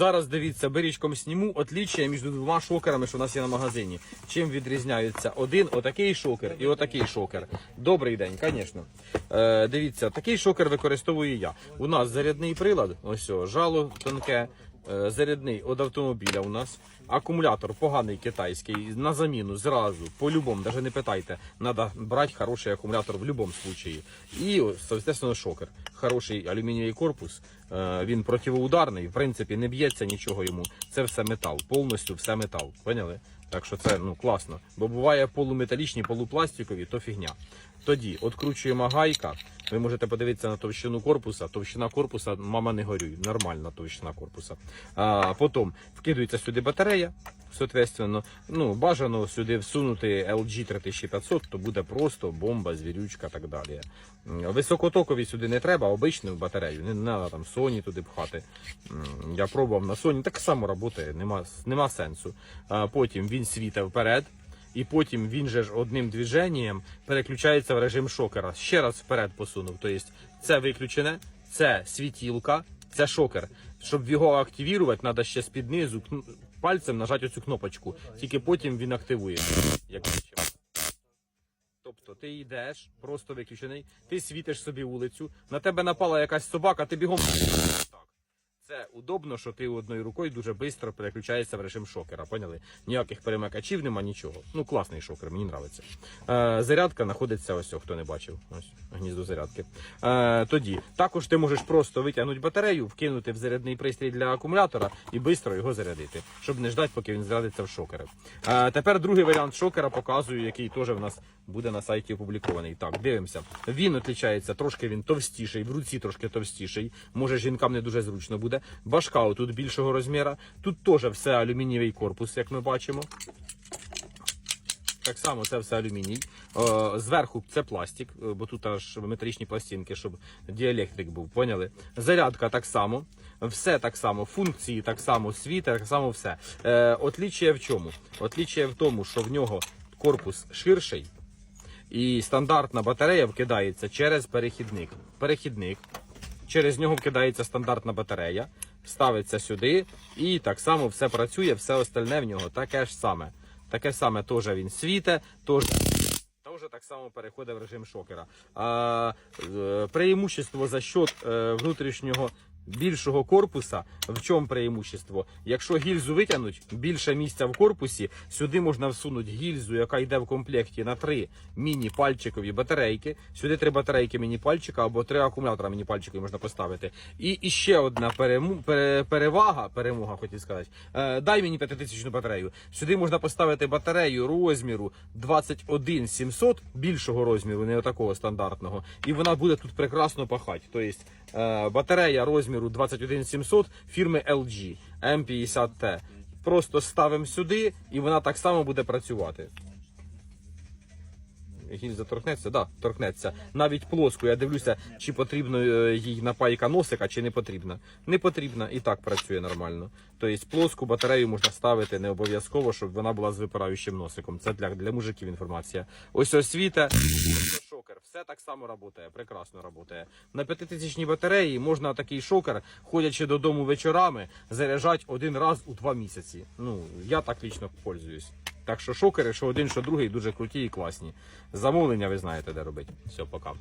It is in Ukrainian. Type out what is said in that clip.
Зараз дивіться, берічком сніму отліччя між двома шокерами, що у нас є на магазині. Чим відрізняються один отакий шокер і отакий шокер. Добрий день, звісно. Е, дивіться, такий шокер використовую я. У нас зарядний прилад, ось о, жало тонке. Е, Зарядний від автомобіля у нас акумулятор поганий китайський на заміну зразу по-любому, навіть не питайте. Треба брати хороший акумулятор в будь-якому випадку. І звісно, шокер. Хороший алюмінієвий корпус. е, Він противоударний, в принципі, не б'ється нічого йому. Це все метал, повністю все метал. Поняли? Так що це ну класно. Бо буває полуметалічні, полупластикові, то фігня. Тоді откручуємо гайка. Ви можете подивитися на товщину корпуса. Товщина корпуса, мама не горюй, нормальна товщина корпуса. А, потім вкидується сюди батарея. Соответственно, ну бажано сюди всунути LG 3500, то буде просто бомба, звірючка так далі. Високотокові сюди не треба, обичну батарею. Не треба там Sony туди пхати. Я пробував на Sony, так само працює, нема, нема сенсу. А потім він світить вперед. І потім він же ж одним движенням переключається в режим шокера. Ще раз вперед посунув. Тобто це виключене, це світілка, це шокер. Щоб його активувати, треба ще з-під низу кн- пальцем нажати оцю кнопочку. Тільки потім він активує. Як бачимо. Тобто ти йдеш, просто виключений, ти світиш собі вулицю, на тебе напала якась собака, ти бігом. Це удобно, що ти одною рукою дуже швидко переключаєшся в режим шокера. Поняли? Ніяких перемикачів нема, нічого. Ну, класний шокер, мені подобається. Е, зарядка знаходиться ось, хто не бачив. Ось гніздо зарядки. Е, тоді також ти можеш просто витягнути батарею, вкинути в зарядний пристрій для акумулятора і швидко його зарядити, щоб не ждати, поки він зарядиться в шокери. Е, тепер другий варіант шокера показую, який теж в нас буде на сайті опублікований. Так, дивимося. Він відрізняється, трошки він товстіший, в руці трошки товстіший. Може жінкам не дуже зручно буде. Башка тут більшого розміру. Тут теж все алюмінієвий корпус, як ми бачимо. Так само це все алюміній. Е, Зверху це пластик, е, бо тут аж метричні пластинки, щоб діелектрик був. Поняли? Зарядка так само, все так само, функції так само, світ так само все. Е, Отлічає в чому? Отлічає в тому, що в нього корпус ширший, і стандартна батарея вкидається через перехідник. Перехідник. Через нього вкидається стандартна батарея, ставиться сюди, і так само все працює, все остальне в нього таке ж саме. Таке саме теж він світе. Теж так само переходить в режим шокера. А, е, преимущество за счет е, внутрішнього більшого корпуса. В чому преимущество? Якщо гільзу витягнуть, більше місця в корпусі, сюди можна всунути гільзу, яка йде в комплекті на три міні-пальчикові батарейки. Сюди три батарейки міні-пальчика або три акумулятора міні-пальчикові можна поставити. І, і ще одна перему, пере, перевага, перемога, хотів сказати. Е, дай мені 5000 батарею. Сюди можна поставити батарею розміру 21700, більшого розміру, не такого стандартного, і вона буде тут прекрасно пахати. Тобто е, батарея розміру 21700 фірми LG M50T. Просто ставимо сюди, і вона так само буде працювати. Гільза торкнеться, да, торкнеться. Навіть плоску. Я дивлюся, чи потрібно е, їй напайка носика, чи не потрібна. Не потрібна, і так працює нормально. Тобто плоску батарею можна ставити не обов'язково, щоб вона була з випираючим носиком. Це для, для мужиків інформація. Ось освіта. Все так само працює, прекрасно працює. На 5000 батареї можна такий шокер, ходячи додому вечорами, заряджати один раз у два місяці. Ну, я так лічно пользуюсь. Так що шокери, що один, що другий, дуже круті і класні. Замовлення ви знаєте, де робити. Все, пока.